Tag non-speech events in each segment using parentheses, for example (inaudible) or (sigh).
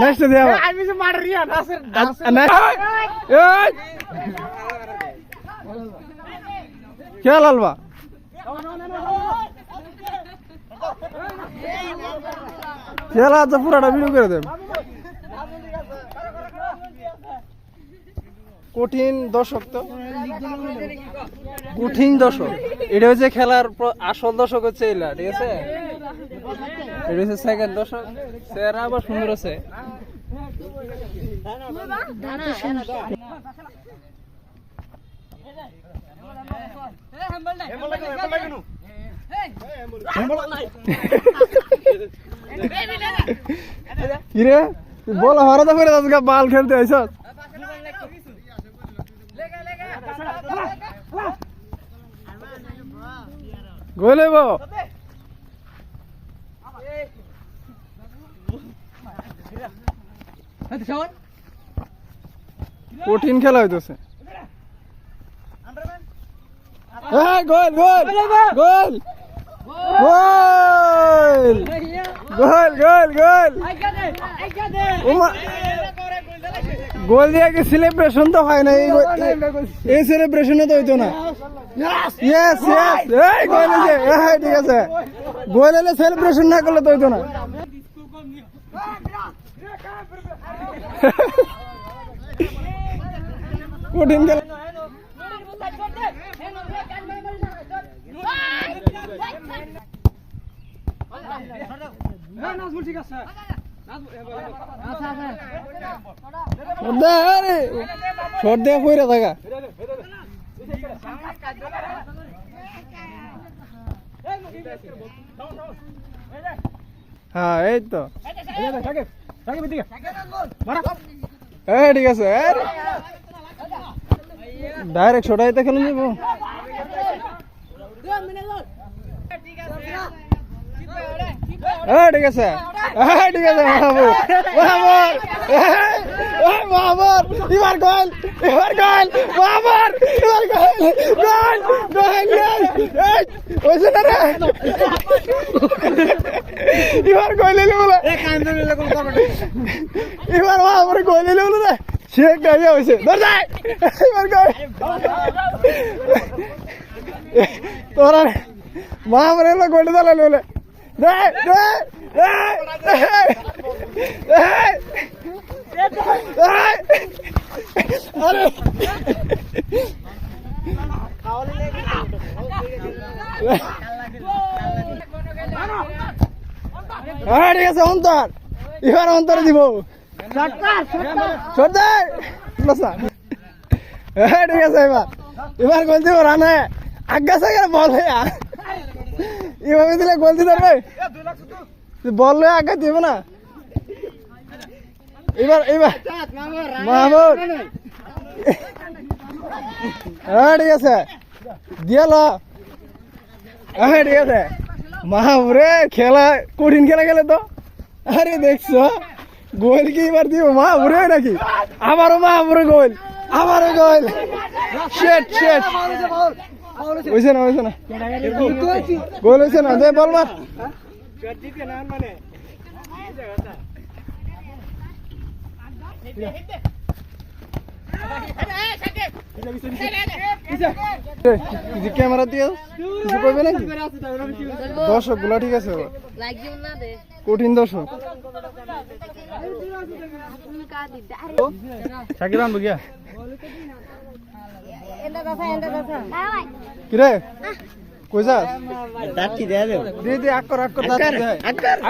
নাসের খেয়াল আলবা খেলা আছে পুরাটা ভিডিও করে দেব। কঠিন দর্শক তো। কঠিন দর্শক। এটা হচ্ছে খেলার আসল দর্শক হচ্ছে এলা ঠিক আছে? এটা হচ্ছে সেকেন্ড দর্শক। সেরা আবার সুন্দর আছে। কিরে? বল হরাদা করে আজকে বাল খেলতে, আইস? গোলে বো কঠিন খেলা হইতেছে। গোল গোল গোল গোল। গোল। গোল। গোল গোল দিয়ে কি সেলিব্রেশন তো হয় না? এই সেলিব্রেশনে তো হইতো না। ইয়েস ইয়েস এই গোল হয়েছে হ্যাঁ ঠিক আছে। গোল হলে সেলিব্রেশন না করলে তো হইতো না। কঠিন খেলা দে আরে কইরা থাকা হ্যাঁ এই তো এই, ঠিক আছে ডাইরেক্ট শটাইতে খেলে নিব। হ্যাঁ ঠিক আছে। হ্যাঁ ঠিক আছে বাবু মাহমুদ মাহমুদ এবার গোল এবার গোল মাহমুদ এবার গোল গোল গোল ওইছে না রে? এবার গোল এলে বলে। এবার মাহমুদ গোল এলে বলে রে। সে গাইয়া হইছে ধর যায় এবার গোল। তোরা মাহমুদ এলো গোল দালালে বলে। দে দে আরে হ্যাঁ ঠিক আছে অন্তর এবার অন্তরে দিব লসা হ্যাঁ ঠিক আছে এবার এবার গোল দিব রানে আজ্ঞা সাগর বল এভাবে দিলে গোল দিতে পারবে বল লয়ে আগে দিব না। এবার এবার। মাহমুদ হ্যাঁ ঠিক আছে। দিয়ে ল। হ্যাঁ ঠিক আছে। মাহমুরে খেলা, কঠিন খেলা খেলে তো। আরে দেখছ, গোল কি এবার দিব? মাহমুরে নাকি? আমারও মাহমুরে গোল। আমারও গোল। শেট শেট। হয়েছে না হয়েছে না। গোল হয়েছে না, দে, বল ক্যামেরা দিয়ে কিছু করবে নাকি দর্শকগুলা ঠিক আছে না কঠিন দর্শক সাকিব আনব কিরে কই যাস? দাঁতি দেয়া দেব। দে দে আকর আকর দাঁত দে।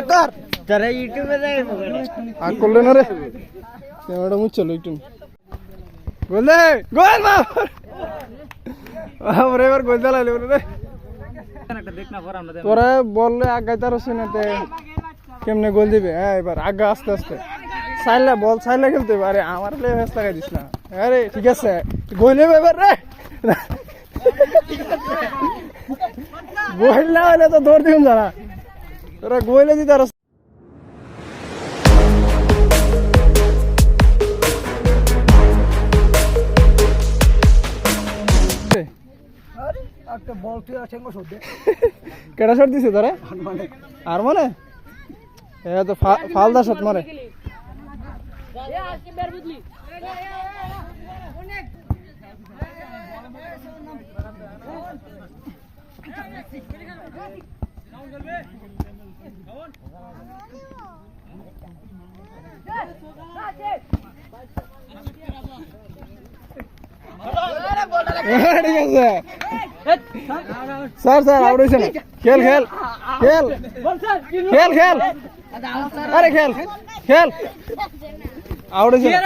আকর। তারা ইউটিউবে দেয় আক করলে না রে? ক্যামেরাটা মুচ্ছল একটু গোল দে গোল মা। আমরা এবার গোল দালাইলে বলে রে। তোরা বললে আগাইতে আর শুনেতে কেমনে গোল দিবে? হ্যাঁ এবার আগা আস্তে আস্তে। সাইলে বল সাইলে খেলতে আরে আমার লে ভেস লাগাই দিস না। আরে ঠিক আছে। গোল এবার রে। গোল না হলে তো দৌড় দিবেন যারা। তোরা গোলে দিতে আর কেটা শট দিছে তোরা? আর মানে এ তো ফালদা শট মারে। ঠিক আছে স্যার স্যার আউট হয়েছে না খেল খেল খেল খেল খেল আরে খেল খেল আউট হয়েছে না।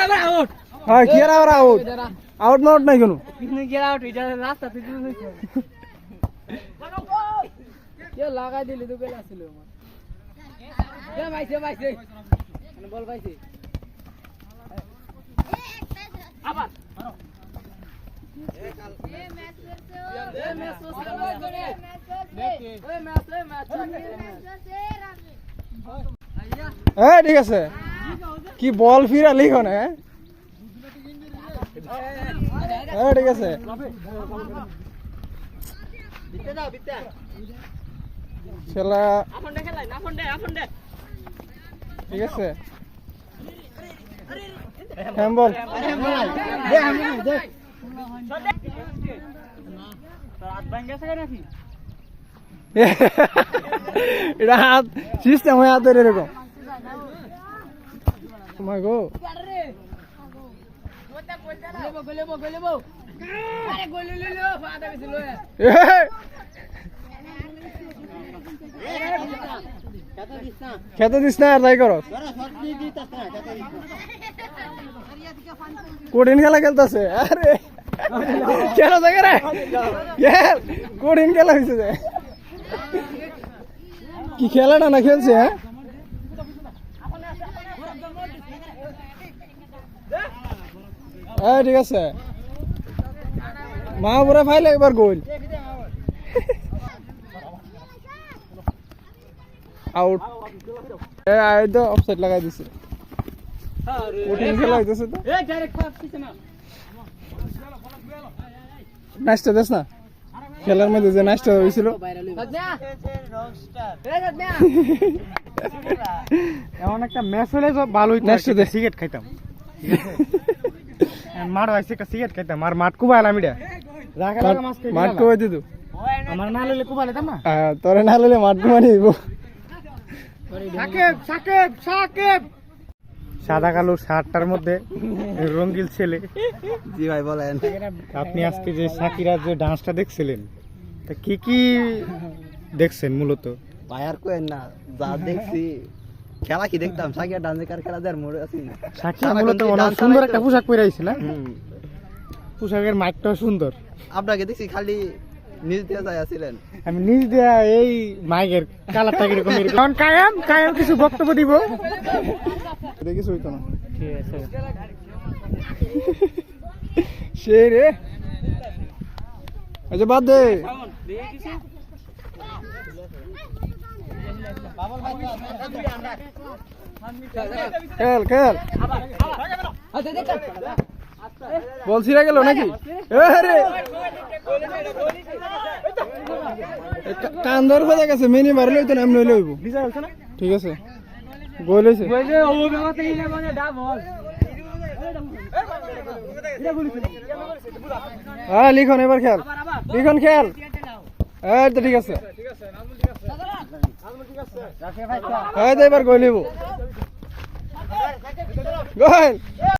হ্যাঁ কি আর আবার আউট আউট না আউট নাই কোনো লাগাই দিলি তো বেলা ছিল পাইছে পাইছে। বল পাইছে। হ্যাঁ ঠিক আছে। কি বল ফিরা লিখো না হ্যাঁ? হ্যাঁ ঠিক আছে। খেলা ঠিক আছে? হ্যাঁ বল এটা হাত সিস্টেম হয়ে হাতের এরকম। তোমার গো। (laughs) খেতে দিস না আর তাই করো। কঠিন খেলা খেলতেছে। আরে কেন কঠিন খেলা হয়েছে যে। কি খেলাটা না খেলছে হ্যাঁ? হ্যাঁ ঠিক আছে। মা পুরা ফাইলে একবার গোল। আউট এ তো অফসাইড লাগাই দিছে। কঠিন খেলা হইতেছে তো। ম্যাচটা দেখ না। খেলার মধ্যে যে ম্যাচটা হয়েছিল এমন একটা ম্যাচ হলে ভালো হইতো Next সিগারেট খাইতাম। মার হয়েছে একটা সিগারেট খাইতাম। আর মাঠ মাছ খেয়ে মাঠ গেলাম। কবে দিত আমার না লইলে কুবাইলাম না? তোরে না হলে মাঠ কমানি দিব সাকিব সাকিব সাকিব! সাদা কালো শার্টটার মধ্যে রঙ্গিল ছেলে। জি ভাই বলেন। আপনি আজকে যে সাকিরা যে ডান্সটা দেখছিলেন তা কি কি দেখছেন মূলত? ভাই আর কোয়েন না যা দেখছি খেলা কি দেখতাম? সাকিয়া ডান্সের খেলা দেয় মরে আছি সাকিরা মূলত অনেক সুন্দর একটা পোশাক পরে আইছে না? হুম। পোশাকের মাইকটাও সুন্দর। আপনাকে দেখছি খালি নিজ দিয়ে আমি নিজ দেয়া এই মাইকের কালারটা কীরকম এরকম। এখন কায়াম কায়াম কিছু বক্তব্য দিব। দেখিস হইতো না। ঠিক আছে সে রে। আচ্ছা বাদ দে। খেল খেল। বলছি রে গেল নাকি? এ রে। এ কা- হয়ে গেছে, মিনি মারলে হইতো না, এমনি হইলে হইব। ঠিক আছে। হয়েছে হ্যাঁ লিখন, এবার খেল লিখন খেল এই তো ঠিক আছে। এই তো এবার গোল হইব। গোল!